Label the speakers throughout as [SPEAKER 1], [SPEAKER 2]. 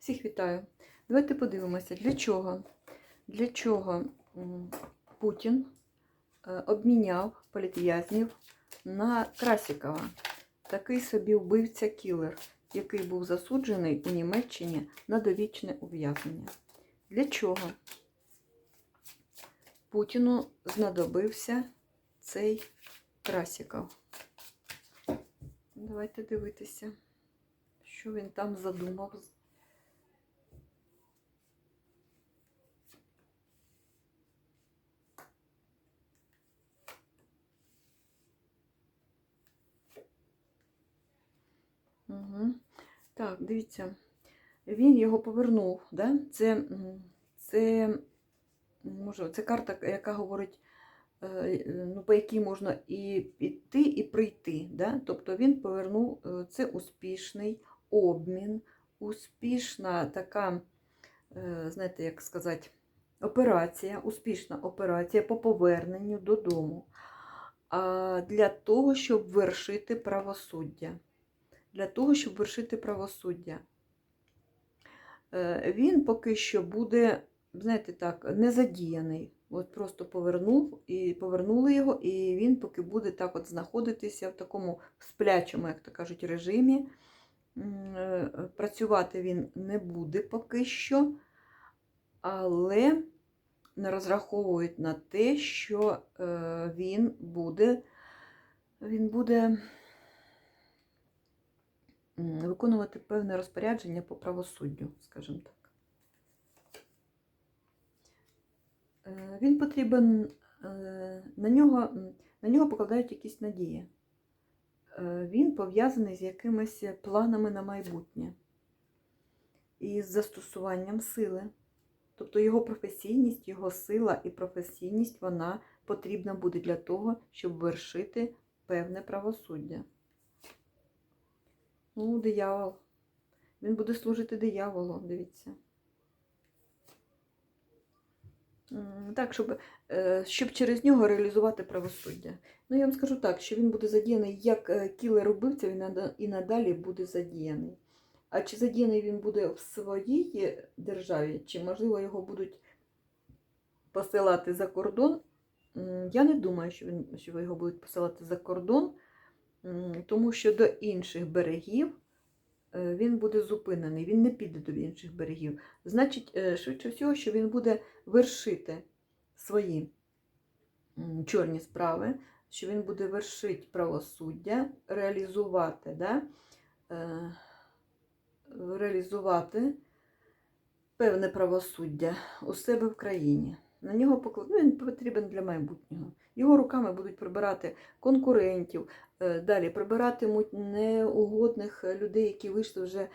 [SPEAKER 1] Всіх вітаю. Давайте подивимося, для чого, для чого Путін е, обміняв політв'язнів на Красікова. Такий собі вбивця-кілер, який був засуджений у Німеччині на довічне ув'язнення. Для чого Путіну знадобився цей Красіков? Давайте дивитися, що він там задумав. Так, дивіться, він його повернув. Да? Це, це, може, це карта, яка говорить, е, ну, по якій можна і піти, і прийти. Да? Тобто він повернув е, це успішний обмін, успішна така, е, знаєте, як сказати, операція, успішна операція по поверненню додому. Для того, щоб вершити правосуддя для того, щоб вершити правосуддя. Е, Він поки що буде, знаєте так, не задіяний. От просто повернув і повернули його, і він поки буде так от знаходитися в такому сплячому, як то кажуть, режимі. Е, Працювати він не буде поки що, але не розраховують на те, що е, він буде, він буде виконувати певне розпорядження по правосуддю, скажімо так. Е, Він потрібен, е, на нього, на нього покладають якісь надії. Е, Він пов'язаний з якимись планами на майбутнє і з застосуванням сили. Тобто його професійність, його сила і професійність вона потрібна буде для того, щоб вершити певне правосуддя. Ну, диявол. Він буде служити дияволу, дивіться. Так, щоб, е, щоб через нього реалізувати правосуддя. Ну, я вам скажу так, що він буде задіяний як е, кілер-убивця, він і надалі буде задіяний. А чи задіяний він буде в своїй державі, чи, можливо, його будуть посилати за кордон? Я не думаю, що, він, що його будуть посилати за кордон. Тому що до інших берегів е, він буде зупинений, він не піде до інших берегів. Значить, е, швидше всього, що він буде вершити свої чорні справи, що він буде вершити правосуддя, реалізувати, да? е, реалізувати певне правосуддя у себе в країні. На нього поклад... ну, він потрібен для майбутнього. Його руками будуть прибирати конкурентів, Е, Далі прибиратимуть неугодних людей, які вийшли вже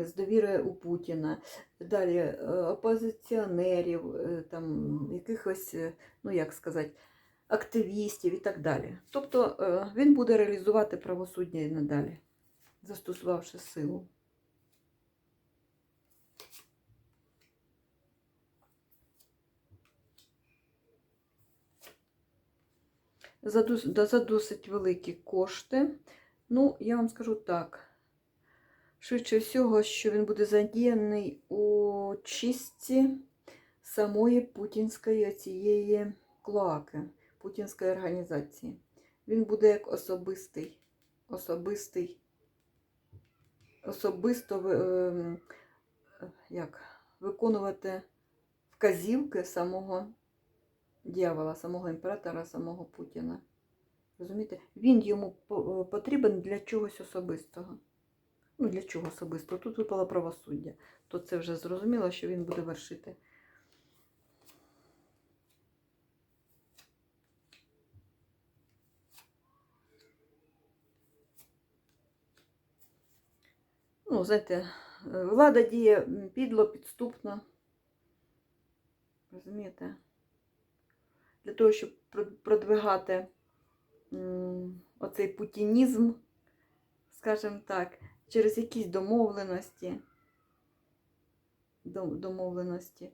[SPEAKER 1] з довіри у Путіна. Далі е, опозиціонерів, е, там, якихось, ну як сказати, активістів і так далі. Тобто він буде реалізувати правосуддя і надалі, застосувавши силу. За, досить великі кошти. Ну, я вам скажу так. Швидше всього, що він буде задіяний у чистці самої путінської цієї клоаки, путінської організації. Він буде як особистий, особистий, особисто е, як, виконувати вказівки самого дьявола, самого імператора, самого Путіна. Розумієте? Він йому е, потрібен для чогось особистого. Ну, для чого особистого? Тут випало правосуддя. То це вже зрозуміло, що він буде вершити. Ну, знаєте, влада діє підло, підступно. Розумієте? Для того, щоб продвигати оцей путінізм, скажімо так, через якісь домовленості. Домовленості.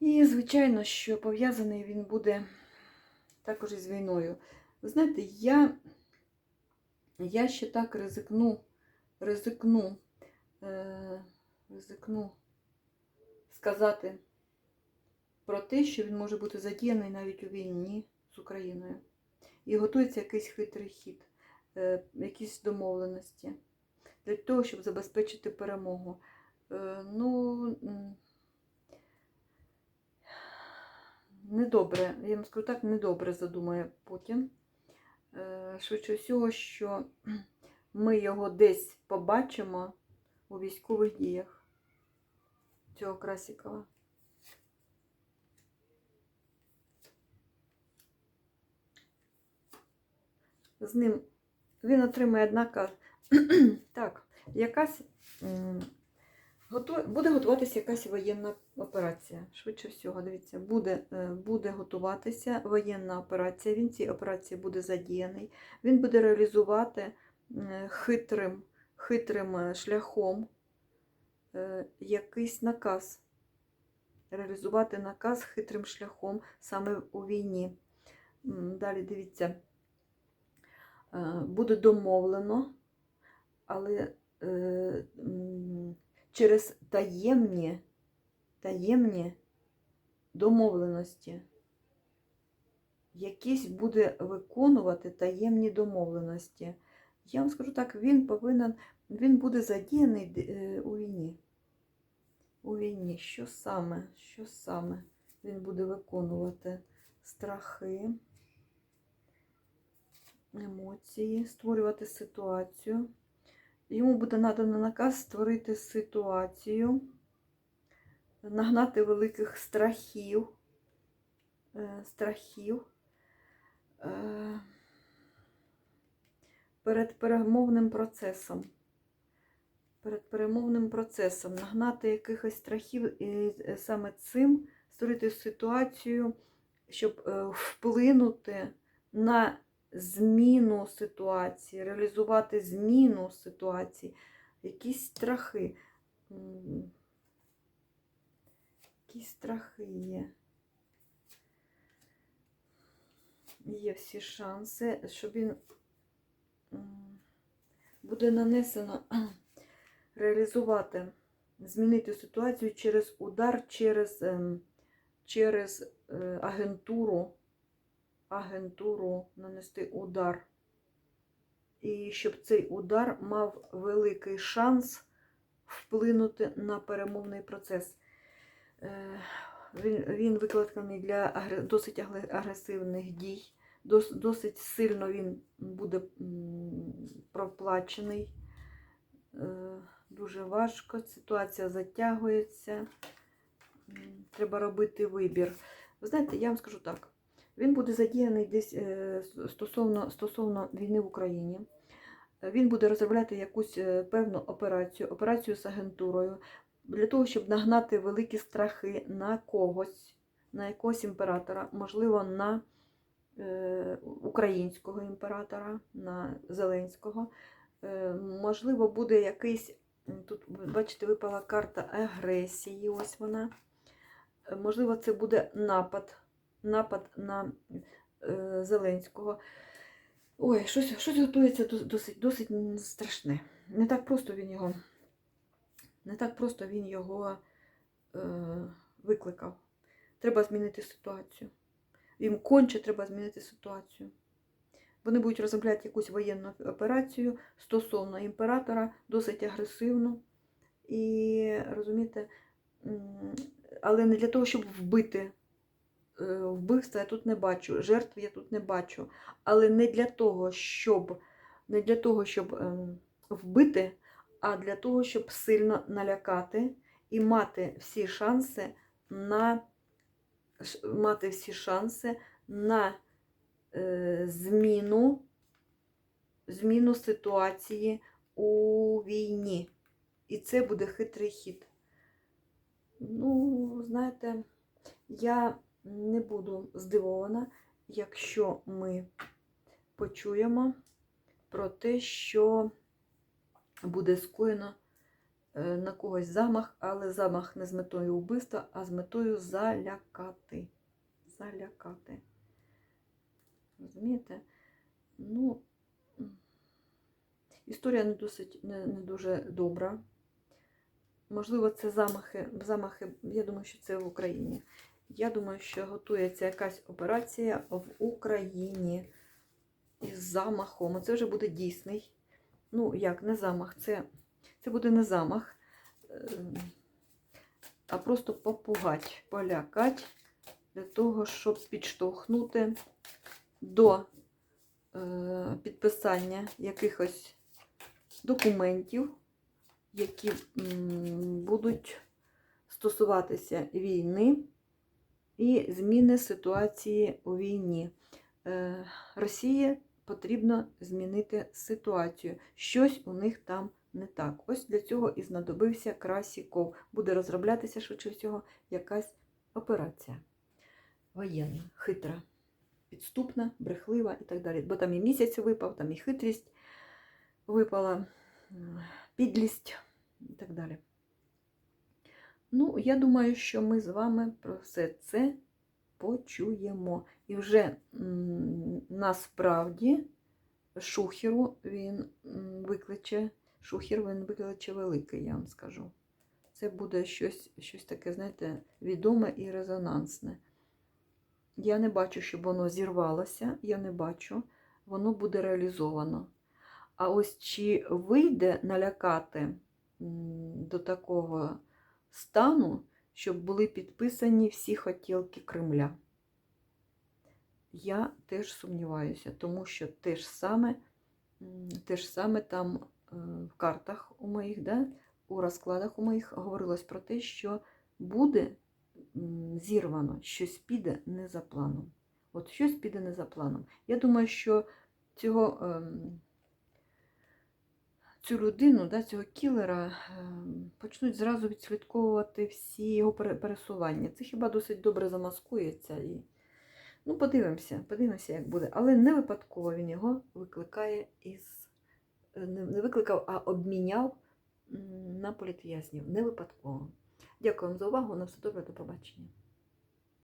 [SPEAKER 1] І, звичайно, що пов'язаний він буде також із війною. Ви знаєте, я, я ще так ризикну, ризикну е, ризикну сказати про те, що він може бути задіяний навіть у війні з Україною. І готується якийсь хитрий хід, е, якісь домовленості для того, щоб забезпечити перемогу. Е, Ну, недобре, я вам скажу так, недобре задумає Путін. Е, Швидше всього, що ми його десь побачимо у військових діях цього Красікова. З ним він отримає наказ. так, якась буде готуватися якась воєнна операція. Швидше всього, дивіться, буде, е, буде готуватися воєнна операція. Він цій операції буде задіяний. Він буде реалізувати хитрим, хитрим е, шляхом е, якийсь наказ. Реалізувати наказ хитрим шляхом саме у війні. Далі дивіться, буде домовлено, але е, через таємні, таємні домовленості. Якісь буде виконувати таємні домовленості. Я вам скажу так, він повинен, він буде задіяний е, у війні. У війні. Що саме? Що саме він буде виконувати? Страхи, емоції, створювати ситуацію. Йому буде надано наказ створити ситуацію, нагнати великих страхів, е, страхів е, перед перемовним процесом. Перед перемовним процесом нагнати якихось страхів і е, саме цим створити ситуацію, щоб вплинути на зміну ситуації, реалізувати зміну ситуації, якісь страхи. Якісь страхи є. Є всі шанси, що він буде нанесено реалізувати, змінити ситуацію через удар, через, ем, через е, агентуру, агентуру нанести удар. І щоб цей удар мав великий шанс вплинути на перемовний процес. Е, Він, він викликаний для досить агресивних дій, досить сильно він буде проплачений. Е, Дуже важко, ситуація затягується. Треба робити вибір. Ви знаєте, я вам скажу так. Він буде задіяний десь е, стосовно, стосовно війни в Україні. Він буде розробляти якусь е, певну операцію, операцію з агентурою, для того, щоб нагнати великі страхи на когось, на якогось імператора, можливо, на е, українського імператора, на Зеленського. Можливо, буде якийсь. Тут, бачите, випала карта агресії, ось вона. Можливо, це буде напад, напад на е, Зеленського. Ой, щось, щось готується досить, досить страшне. Не так просто він його, не так просто він його е, викликав. Треба змінити ситуацію. Їм конче треба змінити ситуацію. Вони будуть розробляти якусь воєнну операцію стосовно імператора, досить агресивну. І розумієте, але не для того, щоб вбити. Е, Вбивства я тут не бачу, жертв я тут не бачу. Але не для того, щоб, не для того, щоб ем, вбити, а для того, щоб сильно налякати і мати всі шанси на мати всі шанси на е, зміну, зміну ситуації у війні. І це буде хитрий хід. Ну, знаєте, я не буду здивована, якщо ми почуємо про те, що буде скоєно е, на когось замах, але замах не з метою вбивства, а з метою залякати. Залякати. Розумієте? Ну, історія не, досить, не, не дуже добра. можливо, це замахи, замахи, я думаю, що це в Україні. Я думаю, що готується якась операція в Україні із замахом. Це вже буде дійсний. Ну, як, не замах, це, це буде не замах, ем, а просто попугать, полякать для того, щоб підштовхнути до е, підписання якихось документів, які будуть стосуватися війни і зміни ситуації у війні. Е, Росії потрібно змінити ситуацію. Щось у них там не так. Ось для цього і знадобився Красіков. Буде розроблятися швидше всього якась операція воєнна, хитра, підступна, брехлива і так далі. Бо там і місяць випав, там і хитрість випала, підлість і так далі. Ну, я думаю, що ми з вами про все це почуємо. І вже насправді шухеру він викличе, шухер він викличе великий, я вам скажу. Це буде щось, щось таке, знаєте, відоме і резонансне. Я не бачу, щоб воно зірвалося, я не бачу, воно буде реалізовано. А ось чи вийде налякати до такого стану, щоб були підписані всі хотілки Кремля? Я теж сумніваюся, тому що те ж саме, те ж саме там е, в картах у моїх, да, у розкладах у моїх говорилось про те, що буде зірвано, щось піде не за планом. От щось піде не за планом. Я думаю, що цього, ем, цю людину, да, цього кілера ем, почнуть зразу відслідковувати всі його пересування. Це хіба досить добре замаскується. І... Ну, подивимося, подивимося, як буде. Але не випадково він його викликає із. е, Не викликав, а обміняв на політв'язнів. Не випадково. Дякую вам за увагу. На все добре, до побачення.